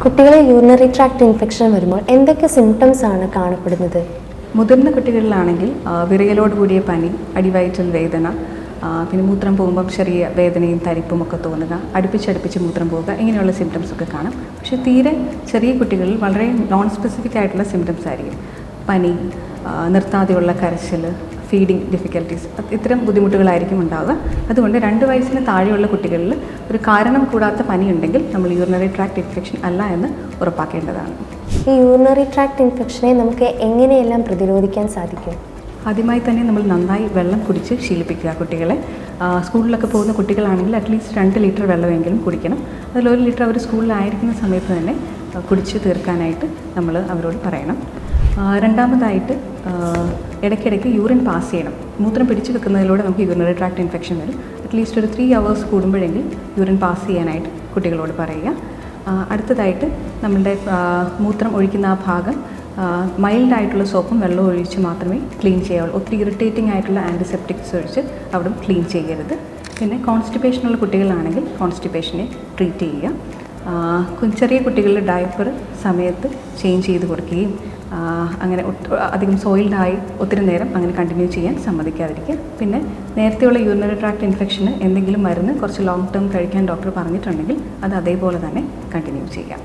കുട്ടികളിൽ urinary tract infection വരുമ്പോൾ എന്തൊക്കെ സിംറ്റംസ് ആണ് കാണപ്പെടുന്നത്? മുതിർന്ന കുട്ടികളിലാണെങ്കിൽ വിറയലോട് കൂടിയ പനി അടിവയറ്റൽ വേദന പിന്നെ മൂത്രം പോകുമ്പം ചെറിയ വേദനയും തരിപ്പും ഒക്കെ തോന്നുക അടുപ്പിച്ചടുപ്പിച്ച് മൂത്രം പോവുക ഇങ്ങനെയുള്ള സിംറ്റംസ് ഒക്കെ കാണും. പക്ഷേ തീരെ ചെറിയ കുട്ടികളിൽ വളരെ നോൺ സ്പെസിഫിക് ആയിട്ടുള്ള സിംറ്റംസ് ആയിരിക്കും. പനി നിർത്താതെയുള്ള കരച്ചിൽ ഫീഡിങ് ഡിഫിക്കൽട്ടീസ് ഇത്തരം ബുദ്ധിമുട്ടുകളായിരിക്കും ഉണ്ടാവുക. അതുകൊണ്ട് രണ്ട് വയസ്സിന് താഴെയുള്ള കുട്ടികളിൽ ഒരു കാരണം കൂടാത്ത പനി ഉണ്ടെങ്കിൽ നമ്മൾ യൂറിനറി ട്രാക്ട് ഇൻഫെക്ഷൻ അല്ല എന്ന് ഉറപ്പാക്കേണ്ടതാണ്. ഈ യൂറിനറി ട്രാക്ട് ഇൻഫെക്ഷനെ നമുക്ക് എങ്ങനെയെല്ലാം പ്രതിരോധിക്കാൻ സാധിക്കും? ആദ്യമായി തന്നെ നമ്മൾ നന്നായി വെള്ളം കുടിച്ച് ശീലിപ്പിക്കുക കുട്ടികളെ. സ്കൂളിലൊക്കെ പോകുന്ന കുട്ടികളാണെങ്കിൽ അറ്റ്ലീസ്റ്റ് രണ്ട് ലിറ്റർ വെള്ളമെങ്കിലും കുടിക്കണം. അതിൽ ഒരു ലിറ്റർ അവർ സ്കൂളിലായിരിക്കുന്ന സമയത്ത് തന്നെ കുടിച്ച് തീർക്കാനായിട്ട് നമ്മൾ അവരോട് പറയണം. രണ്ടാമതായിട്ട് ഇടയ്ക്കിടയ്ക്ക് യൂറിൻ പാസ് ചെയ്യണം. മൂത്രം പിടിച്ചു വെക്കുന്നതിലൂടെ നമുക്ക് യൂറിനറി ട്രാക്ട് ഇൻഫെക്ഷൻ വരും. അറ്റ്ലീസ്റ്റ് ഒരു ത്രീ അവേഴ്സ് കൂടുമ്പോഴെങ്കിലും യൂറിൻ പാസ് ചെയ്യാനായിട്ട് കുട്ടികളോട് പറയുക. അടുത്തതായിട്ട് നമ്മളുടെ മൂത്രം ഒഴിക്കുന്ന ആ ഭാഗം മൈൽഡ് ആയിട്ടുള്ള സോപ്പും വെള്ളവും ഒഴിച്ച് മാത്രമേ ക്ലീൻ ചെയ്യാവുള്ളൂ. ഒത്തിരി ഇറിറ്റേറ്റിംഗ് ആയിട്ടുള്ള ആന്റിസെപ്റ്റിക്സ് ഒഴിച്ച് അവിടെ ക്ലീൻ ചെയ്യരുത്. പിന്നെ കോൺസ്റ്റിപ്പേഷനുള്ള കുട്ടികളാണെങ്കിൽ കോൺസ്റ്റിപ്പേഷനെ ട്രീറ്റ് ചെയ്യുക. ചെറിയ കുട്ടികളുടെ ഡയപ്പർ സമയത്ത് ചേഞ്ച് ചെയ്ത് കൊടുക്കുകയും അങ്ങനെ അധികം സോയിൽഡായി ഒത്തിരി നേരം അങ്ങനെ കണ്ടിന്യൂ ചെയ്യാൻ സമ്മതിക്കാതിരിക്കുക. പിന്നെ നേരത്തെയുള്ള യൂറിനറി ട്രാക്ട് ഇൻഫെക്ഷന് എന്തെങ്കിലും മരുന്ന് കുറച്ച് ലോങ് ടേം കഴിക്കാൻ ഡോക്ടർ പറഞ്ഞിട്ടുണ്ടെങ്കിൽ അത് അതേപോലെ തന്നെ കണ്ടിന്യൂ ചെയ്യാം.